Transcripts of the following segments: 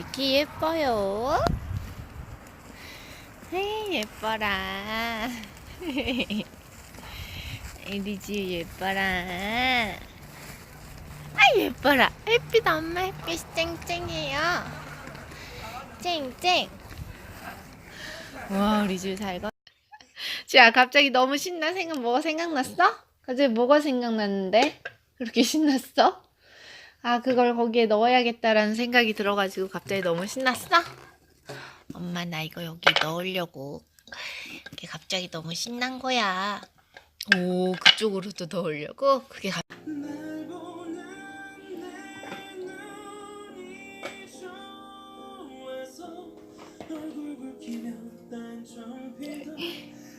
이렇게 예뻐요? 에이, 예뻐라. 리지 예뻐라. 아, 예뻐라. 햇빛 엄마 햇빛 쨍쨍해요. 쨍쨍. 와, 리지 잘 가. 자, 갑자기 너무 신나 생각 뭐가 생각났어? 갑자기 뭐가 생각났는데? 그렇게 신났어? 아, 그걸 거기에 넣어야겠다라는 생각이 들어가지고 갑자기 너무 신났어? 엄마, 나 이거 여기 넣으려고. 이게 갑자기 너무 신난 거야. 오, 그쪽으로도 넣으려고? 그게 갑...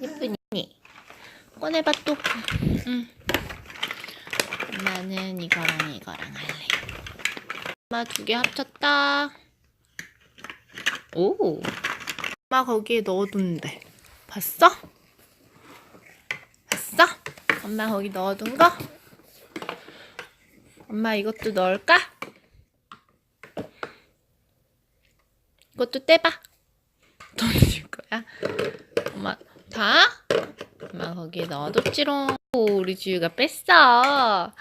예쁘니? 꺼내봐 또. 응. 엄마는 이거랑 이거랑 할래. 엄마 두 개 합쳤다. 오. 엄마 거기에 넣어둔대. 봤어? 봤어? 엄마 거기 넣어둔 거? 엄마 이것도 넣을까? 이것도 떼봐. 던질 거야. 엄마 다? 엄마 거기에 넣어뒀지롱. 오, 우리 지우가 뺐어.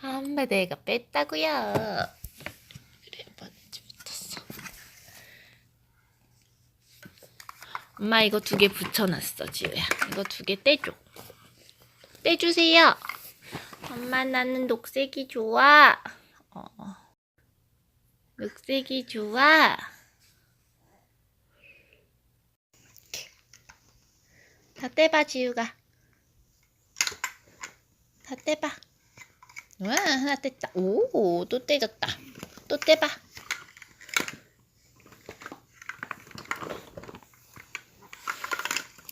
엄마 내가 뺐다고요. 그래 먼지 붙었어. 엄마 이거 두 개 붙여놨어 지우야. 이거 두 개 떼줘. 떼주세요. 엄마 나는 녹색이 좋아. 어. 녹색이 좋아. 다 떼봐 지우가. 다 떼봐. 와 하나 뗐다. 오 또 떼졌다. 또 떼봐.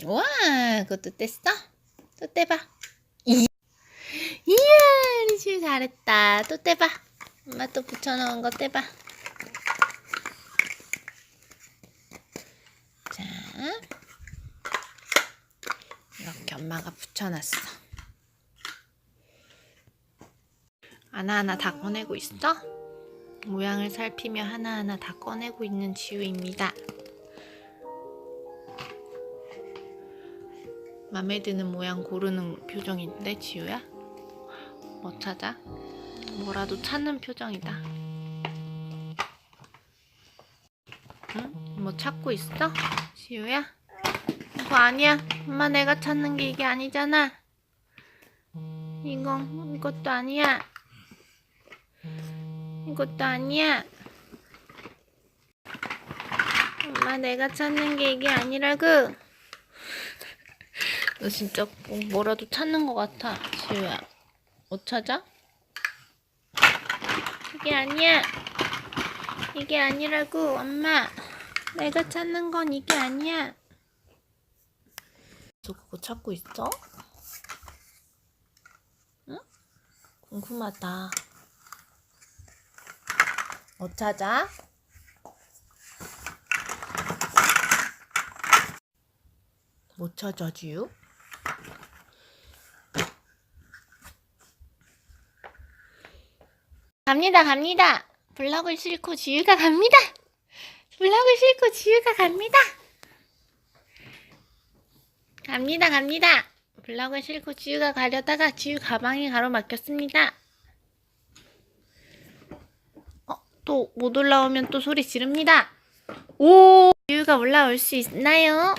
와 그것도 뗐어? 또 떼봐. 이- 이야 지우 잘했다. 또 떼봐. 엄마 또 붙여놓은 거 떼봐. 자 이렇게 엄마가 붙여놨어. 하나하나 다 꺼내고 있어? 모양을 살피며 하나하나 다 꺼내고 있는 지우입니다. 맘에 드는 모양 고르는 표정인데 지우야? 뭐 찾아? 뭐라도 찾는 표정이다. 응? 뭐 찾고 있어? 지우야? 이거 아니야. 엄마 내가 찾는 게 이게 아니잖아. 이거 이것도 아니야. 이것도 아니야. 엄마 내가 찾는 게 이게 아니라고. 너 진짜 꼭 뭐라도 찾는 것 같아, 지우야. 뭐 찾아? 이게 아니야. 이게 아니라고, 엄마. 내가 찾는 건 이게 아니야. 너 그거 찾고 있어? 응? 궁금하다. 뭐 찾아? 못 찾아, 지우? 갑니다, 갑니다. 블럭을 싣고 지우가 갑니다. 블럭을 싣고 지우가 갑니다. 갑니다, 갑니다. 블럭을 싣고 지우가 가려다가 지우 가방에 가로막혔습니다. 어, 또 못 올라오면 또 소리 지릅니다. 오, 지우가 올라올 수 있나요?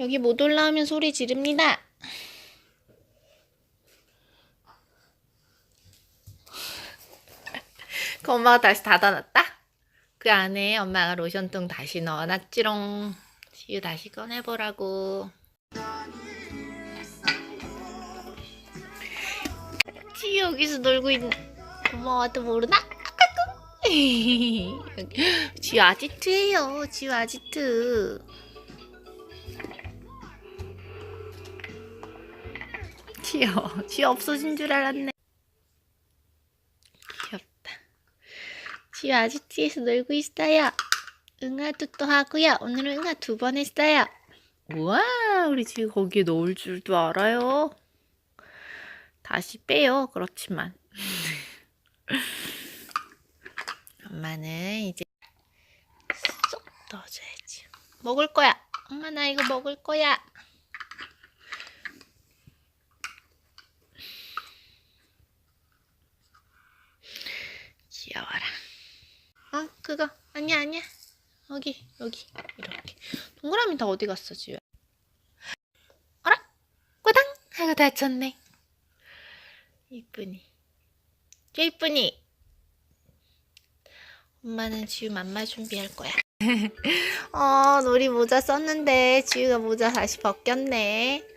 여기 못 올라오면 소리 지릅니다. 그 엄마가 다시 닫아놨다? 그 안에 엄마가 로션통 다시 넣어놨지롱. 지우 다시 꺼내보라고. 지우 여기서 놀고 있는 엄마 와도 모르나? 지우 아지트예요. 지우 아지트. 지우, 지우 없어진 줄 알았네. 귀엽다. 지우 아지트에서 놀고 있어요. 응아도 또 하고요. 오늘은 응아 두 번 했어요. 우와, 우리 지우 거기에 넣을 줄도 알아요. 다시 빼요. 그렇지만. 엄마는 이제 쏙 넣어줘야지. 먹을 거야. 엄마 나 이거 먹을 거야. 귀여워라. 어 그거 아니야 아니야. 여기 여기 이렇게 동그라미 다 어디 갔어 지우야? 어라 꼬당 하고 다쳤네. 이쁘니. 저 이쁘니. 엄마는 지우 맘마 준비할 거야. 어, 놀이 모자 썼는데 지우가 모자 다시 벗겼네.